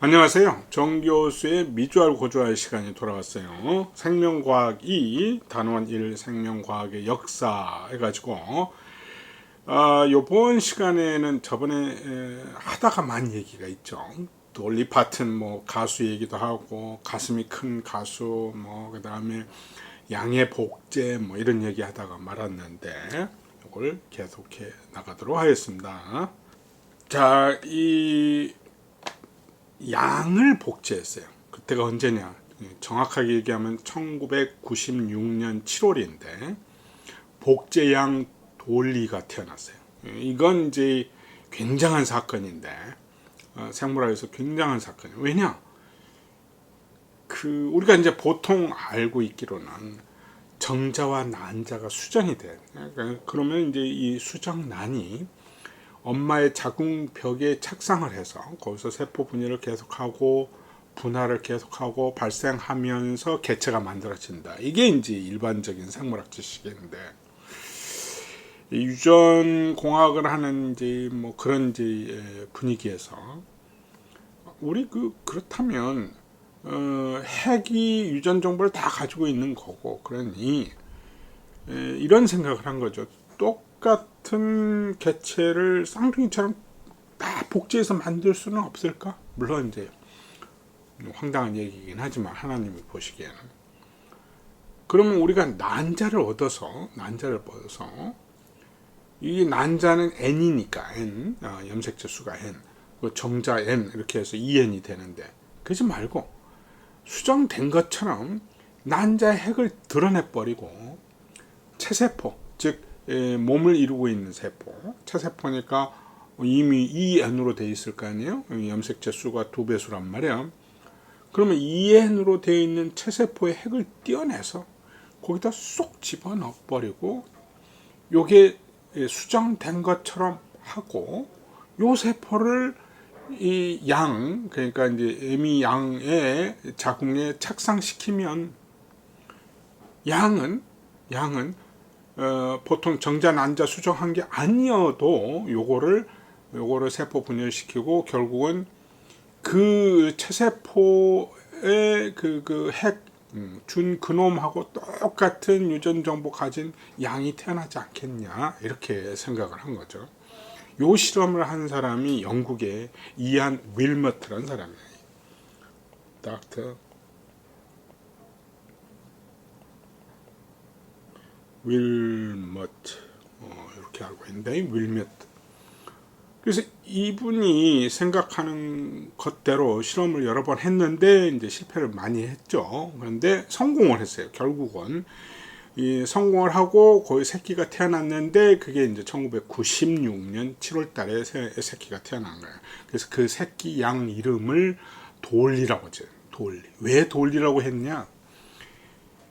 안녕하세요. 정교수의 미주알 고주알 시간이 돌아왔어요. 생명과학이 단원 1 생명과학의 역사 해가지고 아, 요번 시간에는 저번에 에, 하다가 많은 얘기가 있죠. 돌리 파튼 뭐 가수 얘기도 하고 가슴이 큰 가수 뭐 그다음에 양의 복제 뭐 이런 얘기 하다가 말았는데 이걸 계속해 나가도록 하겠습니다. 자, 이 양을 복제했어요. 그때가 언제냐? 정확하게 얘기하면 1996년 7월인데 복제양 돌리가 태어났어요. 이건 이제 굉장한 사건인데 어, 생물학에서 굉장한 사건이에요. 왜냐? 그 우리가 이제 보통 알고 있기로는 정자와 난자가 수정이 돼. 그러니까 그러면 이제 이 수정난이 엄마의 자궁 벽에 착상을 해서 거기서 세포 분열을 계속하고 분할을 계속하고 발생하면서 개체가 만들어진다. 이게 이제 일반적인 생물학 지식인데 이 유전 공학을 하는 이제 뭐 그런 이제 분위기에서 우리 그 그렇다면 어, 핵이 유전 정보를 다 가지고 있는 거고 그러니 에, 이런 생각을 한 거죠. 똑같은 개체를 쌍둥이처럼 다 복제해서 만들 수는 없을까? 물론 이제 황당한 얘기이긴 하지만 하나님이 보시기에는 그러면 우리가 난자를 얻어서 난자를 얻어서 이 난자는 n이니까 n 어, 염색체 수가 n 그 정자 n 이렇게 해서 2n이 되는데 그러지 말고 수정된 것처럼 난자의 핵을 드러내 버리고 체세포 즉 에, 몸을 이루고 있는 세포. 체세포니까 이미 2n으로 돼 있을 거 아니에요? 염색체 수가 두 배수란 말이야. 그러면 2n으로 되어 있는 체세포의 핵을 떼어내서 거기다 쏙 집어넣어 버리고 요게 수정된 것처럼 하고 요 세포를 이 양 그러니까 이제 에미 양의 자궁에 착상시키면 양은 양은 어, 보통 정자 난자 수정한 게 아니어도 요거를 요거를 세포 분열시키고 결국은 그 체세포의 그그핵 음, 준 그놈하고 똑같은 유전 정보 가진 양이 태어나지 않겠냐 이렇게 생각을 한 거죠. 요 실험을 한 사람이 영국의 이안 윌머트라는 사람이에요. 닥터 윌머트 어, 이렇게 알고 있는데 윌머트 그래서 이분이 생각하는 것대로 실험을 여러 번 했는데 이제 실패를 많이 했죠. 그런데 성공을 했어요. 결국은 이 성공을 하고 거의 새끼가 태어났는데 그게 이제 1996년 7월 달에 새, 새끼가 태어난 거예요. 그래서 그 새끼 양 이름을 돌리라고 하죠. 돌리. 왜 돌리라고 했냐?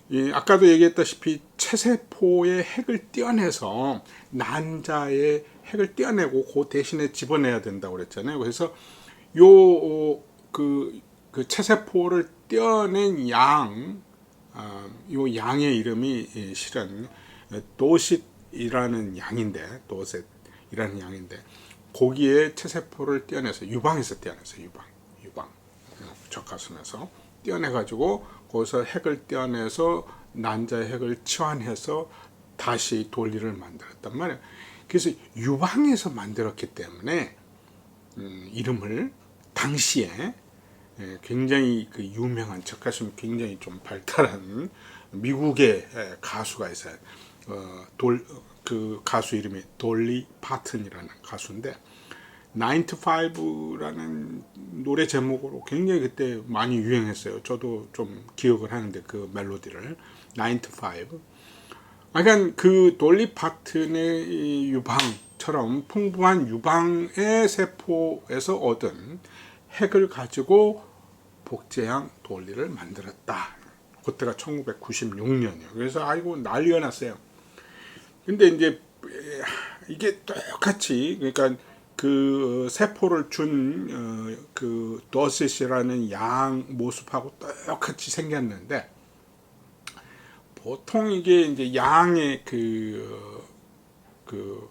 이 아까도 얘기했다시피 체세포의 핵을 떼어내서 난자의 핵을 떼어내고 그 대신에 집어내야 된다고 그랬잖아요. 그래서 요그 그 체세포를 떼어낸 양, 어, 요 양의 이름이 실은 도싯이라는 양인데 도셋이라는 양인데 거기에 체세포를 떼어내서 유방에서 떼어내서 유방, 유방 적가슴에서 떼어내 가지고 거기서 핵을 떼어내서 난자의 핵을 치환해서 다시 돌리를 만들었단 말이에요. 그래서 유방에서 만들었기 때문에 음, 이름을 당시에 예, 굉장히 그 유명한 척가슴 굉장히 좀 발달한 미국의 예, 가수가 있어요. 어, 돌, 그 가수 이름이 돌리 파튼이라는 가수인데 95라는 노래 제목으로 굉장히 그때 많이 유행했어요. 저도 좀 기억을 하는데 그 멜로디를 95. 그러니까 그 돌리 파튼의 유방처럼 풍부한 유방의 세포에서 얻은 핵을 가지고 복제양 돌리를 만들었다. 그때가 1996년이에요. 그래서 아이고 난리가 났어요. 근데 이제 이게 똑같이 그러니까 그 세포를 준그 도시시라는 양 모습하고 똑같이 생겼는데 보통 이게 이제 양의 그, 그,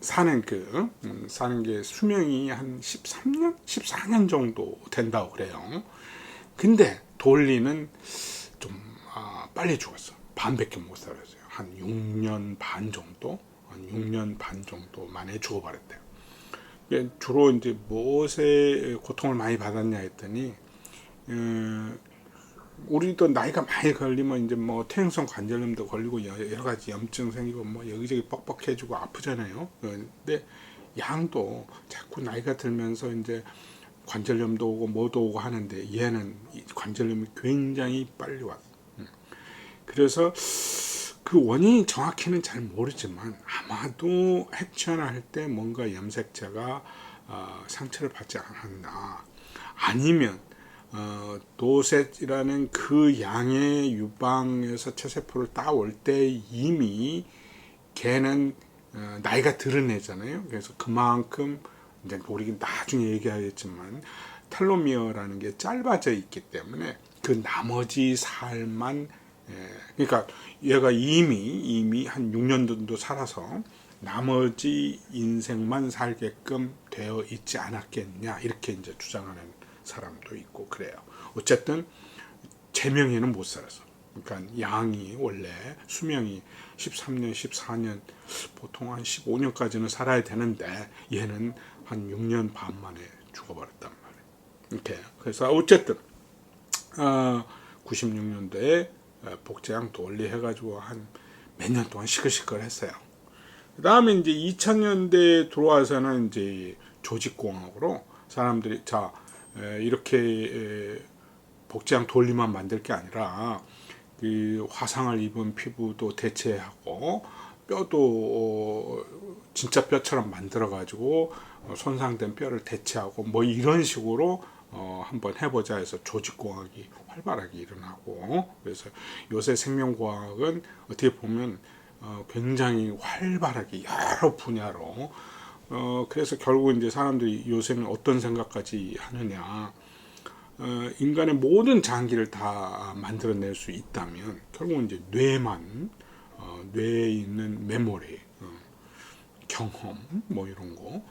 사는 그 음, 사는 게 수명이 한 13년, 14년 정도 된다고 그래요. 근데 돌리는 좀 아, 빨리 죽었어. 반밖에 못 살았어요. 한 6년 반 정도, 한 6년 반 정도 만에. 이게 주로 이제 무엇에 고통을 많이 받았냐 했더니 어, 우리도 나이가 많이 걸리면 이제 뭐 퇴행성 관절염도 걸리고 여- 여러 가지 염증 생기고 뭐 여기저기 뻑뻑해지고 아프잖아요. 어, 근데 양도 자꾸 나이가 들면서 이제 관절염도 오고 뭐도 오고 하는데 얘는 이 관절염이 굉장히 빨리 왔어. 음. 그래서 그 원인이 정확히는 잘 모르지만 아마도 핵천할 때 뭔가 염색체가 어, 상처를 받지 않았나 아니면 어, 도셋이라는 그 양의 유방에서 체세포를 따올 때 이미 걔는 어, 나이가 들은 애잖아요. 그래서 그만큼 이제 우리 나중에 얘기하겠지만 텔로미어라는 게 짧아져 있기 때문에 그 나머지 살만 예, 그러니까 얘가 이미 이미 한 6년 정도 살아서 나머지 인생만 살게끔 되어 있지 않았겠냐 이렇게 이제 주장하는 사람도 있고 그래요. 어쨌든 제명에는 못 살았어. 그러니까 양이 원래 수명이 13년, 14년, 보통 한 15년까지는 살아야 되는데 얘는 한 6년 반 만에 죽어버렸단 말이에요. 이렇게 그래서 어쨌든 어, 96년도에 복제양 돌리 해가지고 한 몇 년 동안 시끌시끌 했어요. 그 다음에 이제 2000년대에 들어와서는 이제 조직공학으로 사람들이 자 에, 이렇게 에, 복제양 돌리만 만들 게 아니라 그 화상을 입은 피부도 대체하고 뼈도 어, 진짜 뼈처럼 만들어 가지고 어, 손상된 뼈를 대체하고 뭐 이런 식으로 어, 한번 해보자 해서 조직공학이 활발하게 일어나고 그래서 요새 생명과학은 어떻게 보면 어, 굉장히 활발하게 여러 분야로 어, 그래서 결국 이제 사람들이 요새는 어떤 생각까지 하느냐 어, 인간의 모든 장기를 다 만들어낼 수 있다면 결국 이제 뇌만 어, 뇌에 있는 메모리 어, 경험 뭐 이런 거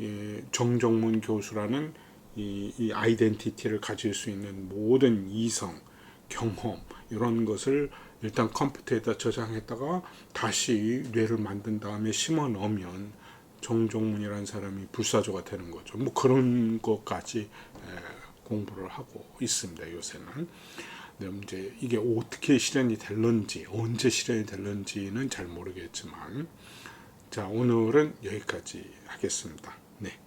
예, 정정문 교수라는 이, 이 아이덴티티를 가질 수 있는 모든 이성 경험 이런 것을 일단 컴퓨터에다 저장했다가 다시 뇌를 만든 다음에 심어 넣으면 정종문이라는 사람이 불사조가 되는 거죠. 뭐 그런 것까지 에, 공부를 하고 있습니다. 요새는. 이제 이게 어떻게 실현이 될런지 언제 실현이 될런지는 잘 모르겠지만 자 오늘은 여기까지 하겠습니다. 네.